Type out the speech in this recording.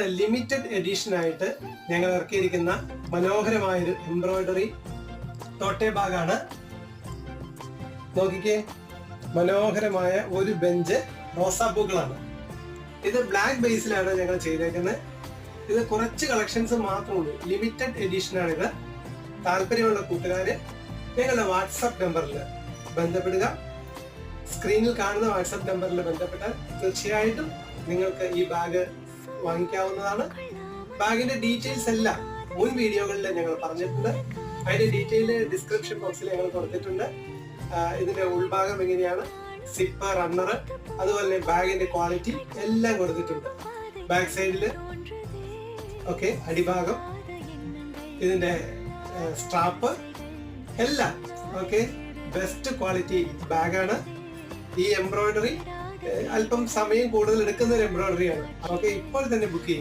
Limited edition ആയിട്ട് ഞങ്ങൾ ഇറക്കിയിരിക്കുന്ന മനോഹരമായൊരു എംബ്രോയിഡറി തോട്ടെ ബാഗാണ് നോക്കിക്കേ മനോഹരമായ ഒരു ബെഞ്ച് റോസാപ്പൂക്കളാണ് ഇത് ബ്ലാക്ക് ബേസിലാണ് ഞങ്ങൾ ചെയ്തേക്കുന്നത്. ഇത് കുറച്ച് കളക്ഷൻസ് മാത്രമേ ഉള്ളൂ. ലിമിറ്റഡ് എഡിഷൻ ആണ് ഇത്. താല്പര്യമുള്ള കൂട്ടുകാര് ഞങ്ങളുടെ വാട്സപ്പ് നമ്പറിൽ ബന്ധപ്പെടുക. സ്ക്രീനിൽ കാണുന്ന വാട്സപ്പ് നമ്പറിൽ ബന്ധപ്പെട്ടാൽ തീർച്ചയായിട്ടും നിങ്ങൾക്ക് ഈ ബാഗ് വാങ്ങിക്കാവുന്നതാണ്. ബാഗിന്റെ ഡീറ്റെയിൽസ് എല്ലാം മുൻ വീഡിയോകളിൽ ഞങ്ങൾ പറഞ്ഞിട്ടുണ്ട്. അതിന്റെ ഡീറ്റെയിൽ ഡിസ്ക്രിപ്ഷൻ ബോക്സിൽ ഞങ്ങൾ കൊടുത്തിട്ടുണ്ട്. ഇതിന്റെ ഉൾഭാഗം എങ്ങനെയാണ്? സിപ്പ് റണ്ണർ അതുപോലെ ബാഗിന്റെ ക്വാളിറ്റി എല്ലാം കൊടുത്തിട്ടുണ്ട്. ബാക്ക് സൈഡിൽ ഓക്കെ അടിഭാഗം ഇതിന്റെ സ്ട്രാപ്പ് എല്ലാം ഓക്കെ ബെസ്റ്റ് ക്വാളിറ്റി ബാഗാണ്. ഈ എംബ്രോയിഡറി അല്പം സമയം കൂടുതൽ എടുക്കുന്ന ഒരു എംബ്രോയിഡറി ആണ് ഓക്കെ ഇപ്പോൾ തന്നെ ബുക്ക് ചെയ്യൂ.